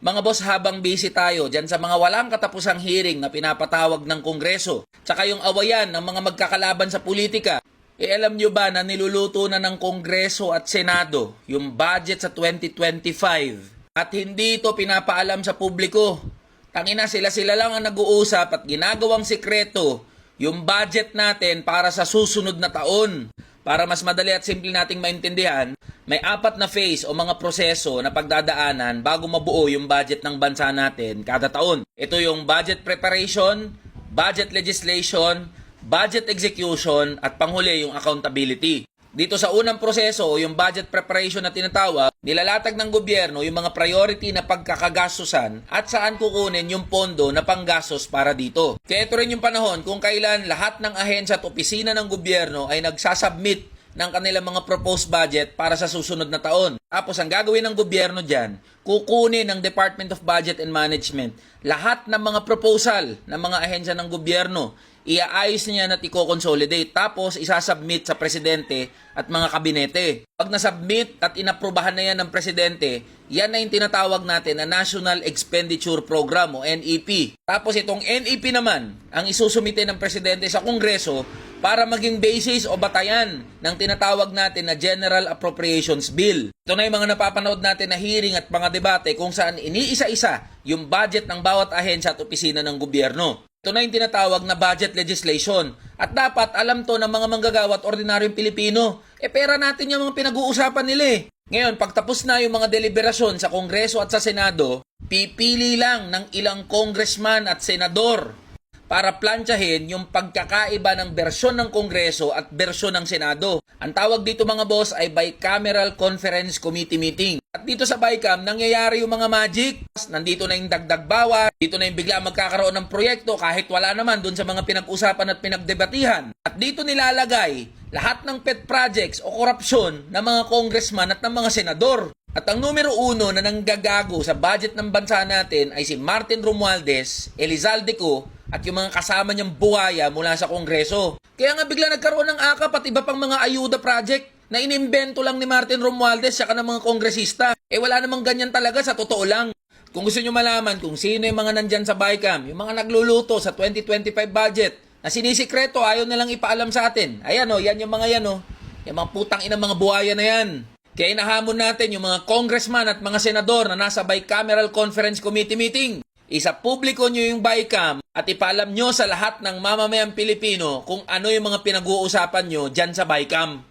Mga boss, habang busy tayo dyan sa mga walang katapusang hearing na pinapatawag ng Kongreso, tsaka yung awayan ng mga magkakalaban sa politika, eh alam nyo ba na niluluto na ng Kongreso at Senado yung budget sa 2025 at hindi ito pinapaalam sa publiko. Tangina sila-sila lang ang nag-uusap at ginagawang sikreto yung budget natin para sa susunod na taon. Para mas madali at simple nating maintindihan, may apat na phase o mga proseso na pagdadaanan bago mabuo yung budget ng bansa natin kada taon. Ito yung budget preparation, budget legislation, budget execution, at panghuli yung accountability. Dito sa unang proseso o yung budget preparation na tinatawag, nilalatag ng gobyerno yung mga priority na pagkakagastusan at saan kukunin yung pondo na panggastos para dito. Kaya ito rin yung panahon kung kailan lahat ng ahensya at opisina ng gobyerno ay nagsasubmit ng kanilang mga proposed budget para sa susunod na taon. Tapos ang gagawin ng gobyerno dyan, kukunin ng Department of Budget and Management lahat ng mga proposal ng mga ahensya ng gobyerno iaayos niya at i-consolidate tapos isasubmit sa presidente at mga kabinete. Pag nasubmit at inaprubahan na yan ng presidente, yan na yung tinatawag natin na National Expenditure Program o NEP. Tapos itong NEP naman ang isusumite ng presidente sa Kongreso para maging basis o batayan ng tinatawag natin na General Appropriations Bill. Ito na yung mga napapanood natin na hearing at mga debate kung saan iniisa-isa yung budget ng bawat ahensya at opisina ng gobyerno. Ito na yung tinatawag na budget legislation. At dapat alam to ng mga manggagawa at ordinaryong Pilipino. E pera natin yung mga pinag-uusapan nila eh. Ngayon, pagtapos na yung mga deliberasyon sa Kongreso at sa Senado, pipili lang ng ilang congressman at senador para plantsahin yung pagkakaiba ng bersyon ng Kongreso at bersyon ng Senado. Ang tawag dito mga boss ay Bicameral Conference Committee Meeting. At dito sa BICAM, nangyayari yung mga magic. Nandito na yung dagdag bawat, dito na yung bigla magkakaroon ng proyekto kahit wala naman dun sa mga pinag-usapan at pinagdebatihan. At dito nilalagay lahat ng pet projects o korupsyon ng mga congressman at ng mga senador. At ang numero uno na nanggagago sa budget ng bansa natin ay si Martin Romualdez, Elizalde Co, at yung mga kasama niyang buhaya mula sa Kongreso. Kaya nga bigla nagkaroon ng akap at iba pang mga ayuda project na inimbento lang ni Martin Romualdez saka ng mga kongresista. Eh wala namang ganyan talaga sa totoo lang. Kung gusto nyo malaman kung sino yung mga nandyan sa BICAM, yung mga nagluluto sa 2025 budget, na sinisikreto ayaw nilang ipaalam sa atin. Ayan o, yan yung mga yan o. Yung mga putang ina mga buhaya na yan. Kaya inahamon natin yung mga congressman at mga senador na nasa Bicameral Conference Committee meeting. Isa publiko nyo yung BICAM at ipaalam nyo sa lahat ng mamamayang Pilipino kung ano yung mga pinag-uusapan nyo dyan sa BICAM.